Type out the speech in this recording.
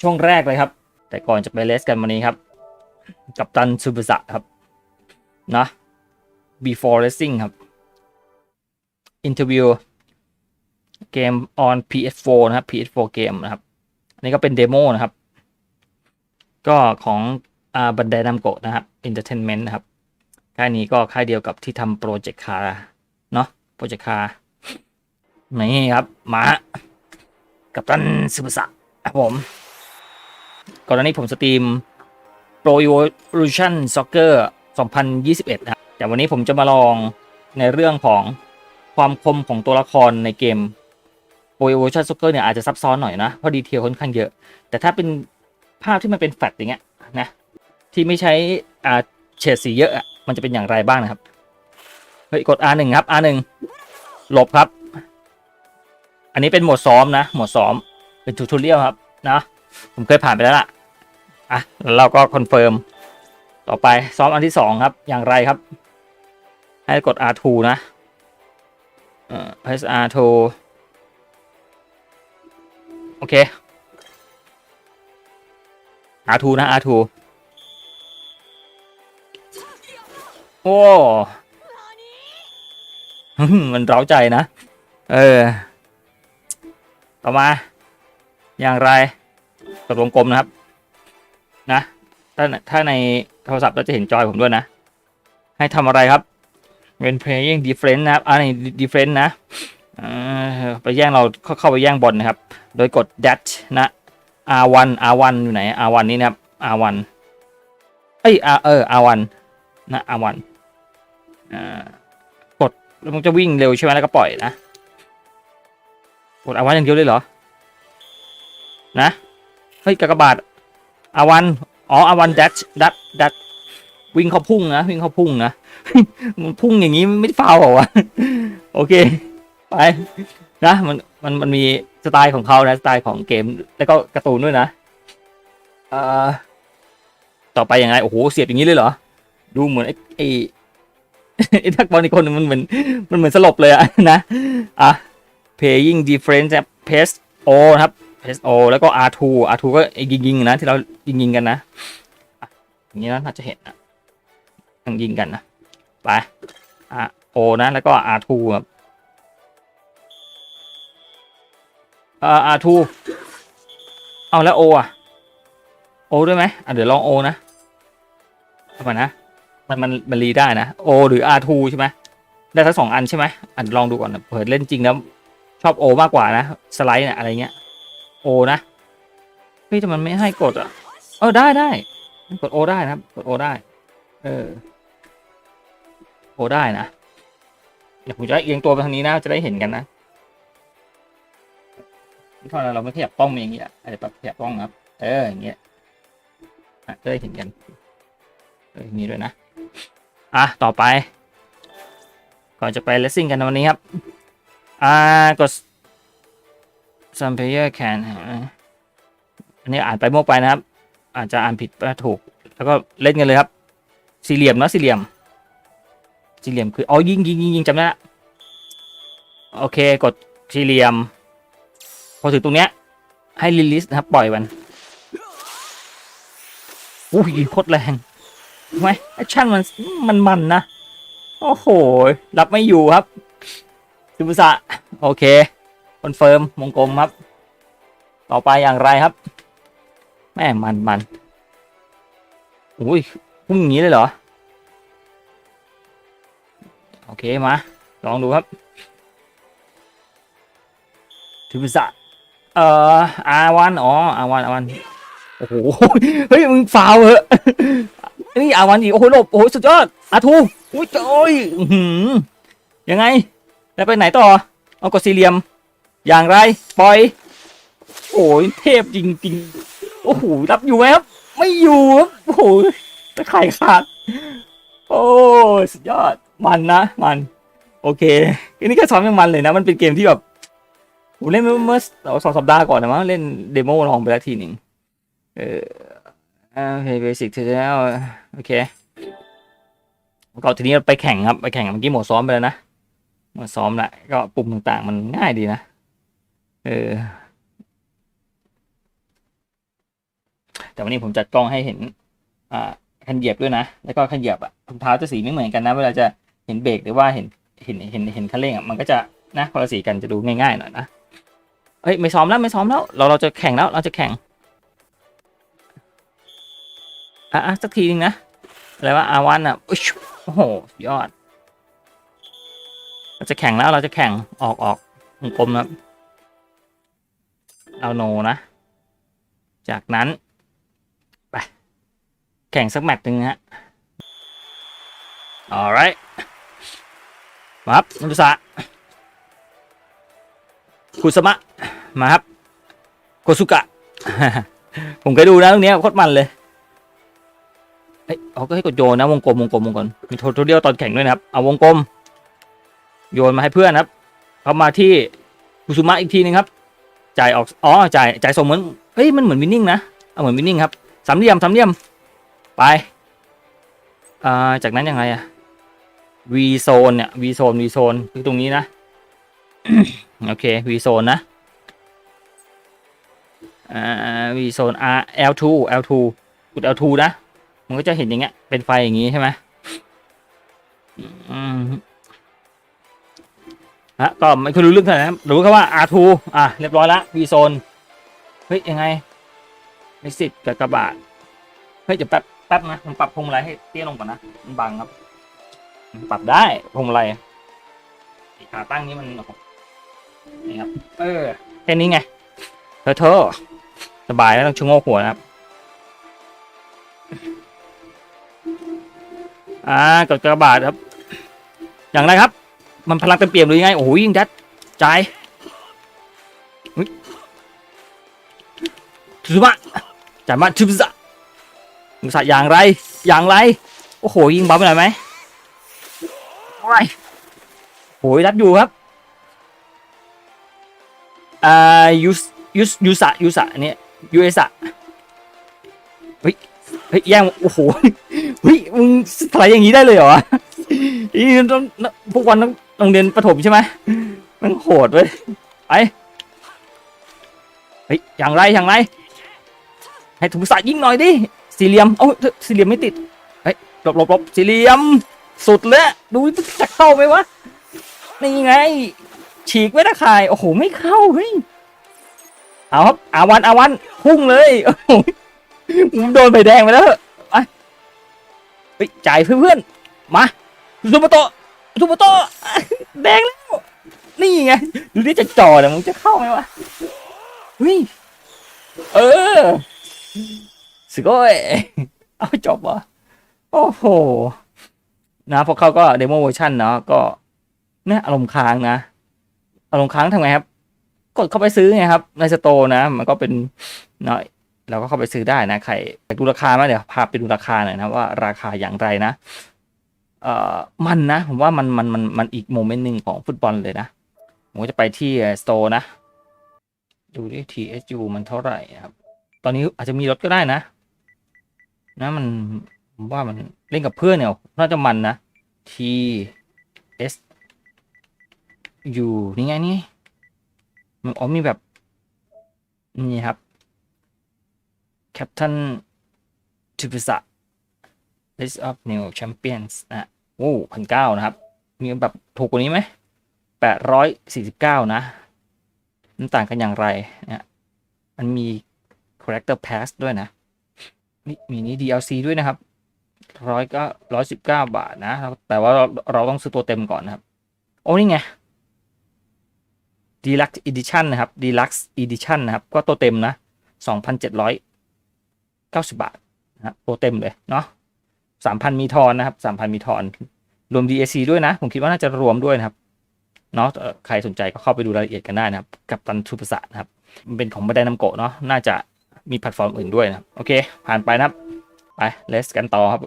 ช่วงแรกเลยครับ แต่ก่อนจะไปเลสกันวันนี้ครับ กับตันซูบุสะครับ นะ before racing ครับ interview เกม on PS4 นะครับ PS4 เกมนะครับอันนี้ก็เป็นเดโมนะครับ ก็ของอ่าบันไดนำโกะนะครับ Entertainment นะครับ ค่ายนี้ก็ค่ายเดียวกับที่ทำโปรเจกต์คาร์เนาะโปรเจกต์คาร์นี่ครับ มา กับตันซูบุสะครับผม ก่อนหน้านี้ผมสตรีม Pro Evolution Soccer 2021 นะครับแต่วันนี้ผมจะมาลองในเรื่องของความคมของตัวละครในเกม Pro Evolution Soccer เนี่ยอาจจะซับซ้อนหน่อยนะ เพราะดีเทลค่อนข้างเยอะ แต่ถ้าเป็นภาพที่มันเป็นแฟลตอย่างเงี้ยนะ ที่ไม่ใช้อ่าเฉดสีเยอะมันจะเป็นอย่างไรบ้างนะครับ เฮ้ย กด R1 ครับ R1 หลบครับ อันนี้เป็นโหมดซ้อมนะ โหมดซ้อม เป็นทูทเรียลครับนะ ผมเคยผ่านไปแล้วล่ะอะแล้วเราก็คอนเฟิร์มต่อไปซ้อมอันที่สองครับอย่างไรครับ ให้กด R2 นะเอ่อ press R2 โอเค R2 นะ R2 โอ้ มันเร้าใจนะ เออ ต่อมา อย่างไร กดวงกลมนะครับ นะ ถ้าถ้าในโทรศัพท์เราจะเห็นจอยผมด้วยนะ ให้ทำอะไรครับเป็น playing defense นะครับอ่าใน defense นะไปแย่งเราเข้าเข้าไปแย่งบอลนะครับ โดยกด dash นะ R1 R1 อยู่ไหน R1 นี่นะครับ R1 เอ้ย R เออ R1 นะ R1 อ่ากดแล้วมันจะวิ่งเร็วใช่ไหมแล้วก็ปล่อยนะ กด R1 อย่างเดียวเลยเหรอ นะ ฮ้ยกากบาท R1 อ๋อ R1 dash dash dash วิ่งเขาพุ่งนะวิ่งเขาพุ่งนะมันพุ่งอย่างนี้ไม่ฟาวเหรอวะโอเค ไปนะมันมันมันมีสไตล์ของเขานะสไตล์ของเกม แล้วก็การ์ตูนด้วยนะเอ่อต่อไปยังไงโอ้โหเสียบอย่างนี้เลยเหรอ ดูเหมือนไอ้ไอ้ไอ้ทักบอลอีกคนหนึงมันเหมือนมันเหมือนสลบเลยอะนะอะ playing difference นะ pace o นะครับ PSO แล้วก็ r2 r2 ก็ไอ้ยิงนะที่เรายิงๆกันนะอย่างนี้นะน่าจะเห็นนะยังยิงกันนะไปอะ o นะแล้วก็ r2 ครับอ่า r2 เอาแล้ว o อะ o ด้วยไหมอะเดี๋ยวลอง o นะทำไมนะมันมันมันรีได้นะ o หรือ r2 ใช่ไหมได้ทั้งสองอันใช่ไหมอะลองดูก่อนนะเปิดเล่นจริงแล้วชอบ o มากกว่านะสไลด์เนี่ยอะไรเงี้ย o นะเฮ้ยแต่มันไม่ให้กดอะ เออได้ได้กด o ได้นะครับ กด o ได้ เออ o ได้นะ เดี๋ยวผมจะเอียงตัวไปทางนี้นะ จะได้เห็นกันนะเท่านั้นเราไม่ขยับกล้องอย่างเงี้ยอาจจะปรับขยับกล้องครับ เอออย่างเงี้ยจะได้เห็นกันเอออย่างนี้ด้วยนะ อะ ต่อไป ก่อนจะไปเลสซิ่งกันวันนี้ครับ อ่ากด some player can อันนี้อ่านไปมั่วไปนะครับ อาจจะอ่านผิดถูก แล้วก็เล่นกันเลยครับ สี่เหลี่ยมเนะสี่เหลี่ยม สี่เหลี่ยมคืออ๋อยิงยิงยิงยิงจำได้ละโอเคกดสี่เหลี่ยม พอถึงตรงเนี้ย ให้รีลิสนะครับ ปล่อยมันอุ้ยโคตรแรงไหมแอคชั่นมันมันมันนะ โอ้โห รับไม่อยู่ครับซูบุสะโอเค คอนเฟิร์มวงกลมครับ ต่อไปอย่างไรครับ แม่มันมันอุ้ยพุ่งอย่างนี้เลยเหรอ โอเคมา ลองดูครับทูบิสะเอ่ออาวันอ๋ออาวันอาวันโอ้โหเฮ้ยมึงฟาวเหอะนี่อาวันอีกโอ้โหหลบโอ้โหสุดยอดอาทูอุ้ยโอ้ยหือยังไง แล้วไปไหนต่อเอากดสี่เหลี่ยม อย่างไร ปล่อย โอ้ยเทพจริงๆ โอ้โห รับอยู่ไหมครับ ไม่อยู่ครับโอ้โหตะไคร่ขาด โอ้ยสุดยอด มันนะ มัน โอเคอันนี้แค่ซ้อมยังมันเลยนะ มันเป็นเกมที่แบบ ผมเล่นเมื่อสองสัปดาห์ก่อนนะมั้ง เล่นเดโมลองไปแล้วทีหนึ่งเออโอเคเบสิกถึงแล้วโอเคก็ทีนี้เราไปแข่งครับ ไปแข่งเมื่อกี้หมดซ้อมไปแล้วนะหมาซ้อมละก็ปุ่มต่างๆ มันง่ายดีนะ เออ แต่วันนี้ผมจัดกล้องให้เห็น อ่าคันเหยียบด้วยนะ แล้วก็คันเหยียบอะรองเท้าจะสีไม่เหมือนกันนะ เวลาจะเห็นเบรกหรือว่าเห็นเห็นเห็นเห็นคันเร่งอะมันก็จะนะคนละสีกันจะดูง่ายๆหน่อยนะเฮ้ยไม่ซ้อมแล้วไม่ซ้อมแล้ว เราเราจะแข่งแล้วเราจะแข่งอะสักทีนึงนะอะไรว่าอาวันอะโอ้โหยอด เราจะแข่งแล้วเราจะแข่งออกออกวงกลมครับ เอาโนนะ จากนั้น ไป แข่งสักแมตช์หนึ่งฮะ alright มาครับนักศึกษาคุสมะ มาครับ โกสุกะ ผมเคยดูนะตรงนี้โคตรมันเลยเอ้ยเขาก็ให้กดโยนนะวงกลมวงกลมวงกลมมีโททเดียวตอนแข่งด้วยนะครับ เอาวงกลม โยนมาให้เพื่อนครับ เข้ามาที่คุสุมะอีกทีนึงครับ จ่ายออกอ๋อจ่ายจ่ายส่งเหมือนเฮ้ยมันเหมือนวินนิ่งนะเอาเหมือนวินนิ่งครับสามเหลี่ยมสามเหลี่ยมไปอ่าจากนั้นยังไงอะ V zone เนี่ย V zone V zone คือตรงนี้นะโอเค V zone นะอ่า V zone R L2 L2 กด L2 นะมันก็จะเห็นอย่างเงี้ยเป็นไฟอย่างงี้ใช่ไหมอืม ฮะก็ไม่เคยรู้เรื่องเท่าไหร่นะรู้แค่ว่า R2 อะเรียบร้อยละ V zone เฮ้ยยังไงไม่สิทธิ์กับกระบะเฮ้ยเดี๋ยวแป๊บแป๊บนะผมปรับพวงมาลัยให้เตี้ยลงก่อนนะมันบังครับ ปรับได้พวงมาลัยขาตั้งนี้มันนี่ครับเออแค่นี้ไงเธอเธอสบายแล้วต้องชะโงกหัวนะครับอ่ากดกระบาดครับ อย่างไรครับ มันพลังเต็มเปี่ยมหรือยังไง โอ้โหยิงดัดใจายอุ๊ยทุบะจ่ายมาทุบซะทุบซะอย่างไร อย่างไร โอ้โห ยิงบัฟไปหน่อยไหมโอ้ยโหยรับอยู่ครับอ่ายูสยูยูสะยูสะอันนี้ยูเอสะเฮ้ยเฮ้ยแย่งโอ้โหเฮ้ยมึงสไลด์อย่างนี้ได้เลยเหรออีต้องพวกวันต้อง โรงเรียนประถมใช่ไหมมันโหดเว้ยไปเฮ้ยอย่างไรอย่างไร ให้ถุงสายยิงหน่อยดิสี่เหลี่ยมโอ้าสี่เหลี่ยมไม่ติดเฮ้ยหลบหลบหลบสี่เหลี่ยม สุดเลยดูจะเข้าไหมวะนี่ไง ฉีกไว้ตะข่ายโอ้โหไม่เข้าเฮ้ยเอาครับอาวันอาวันพุ่งเลยโอ้โหผมโดนใบแดงไปแล้วไปจ่ายเพื่อนๆมาซูเปอร์โตะ ซูเปร์โตะแดงแล้ว นี่ไง ดูนี่จะจ่อแต่มึงจะเข้าไหมวะเฮ้ยเออสกอยเอาจบวะโอ้โห นะพอเขาก็เดโมเวอร์ชันเนาะก็เนี่ยอารมณ์ค้างนะ อารมณ์ค้างทำไงครับ กดเข้าไปซื้อไงครับ ในสโตร์นะ มันก็เป็นเนาะเราก็เข้าไปซื้อได้นะ ใครอยากดูราคาไหมเดี๋ยวพาไปดูราคาหน่อยนะว่าราคาอย่างไรนะ เอ่อมันนะ ผมว่ามันมันมันมันอีกโมเมนต์หนึ่งของฟุตบอลเลยนะ ผมก็จะไปที่สโตร์นะ ดูที่ TSU มันเท่าไหร่ครับ ตอนนี้อาจจะมีลดก็ได้นะ นะมันผมว่ามันเล่นกับเพื่อนเนี่ยน่าจะมันนะ T S U นี่ไงนี่มันอ๋อมีแบบนี่ครับ Captain t u p i s a List of New Champions นะโอ้พันเก้านะครับ มีแบบถูกกว่านี้ไหมแปดร้อยสี่สิบเก้านะ มันต่างกันอย่างไรเนี่ยมันมี Character Pass ด้วยนะ นี่มีนี้ DLC ด้วยนะครับร้อยก็ร้อยสิบเก้าบาทนะ แต่ว่าเราเราต้องซื้อตัวเต็มก่อนนะครับ โอ้นี่ไง Deluxe Edition นะครับ Deluxe Edition นะครับ ก็ตัวเต็มนะสองพันเจ็ดร้อยเก้าสิบาทนะครับตัวเต็มเลยเนาะ สามพันมีทอนนะครับสามพันมีทอนรวม DAC ด้วยนะ ผมคิดว่าน่าจะรวมด้วยนะครับเนาะใครสนใจก็เข้าไปดูรายละเอียดกันได้นะครับ กับตันทูปสะนะครับมันเป็นของบันไดน้ำโกะเนาะน่าจะมีแพลตฟอร์มอื่นด้วยนะโอเค ผ่านไปนะครับ ไปเลสกันต่อครับ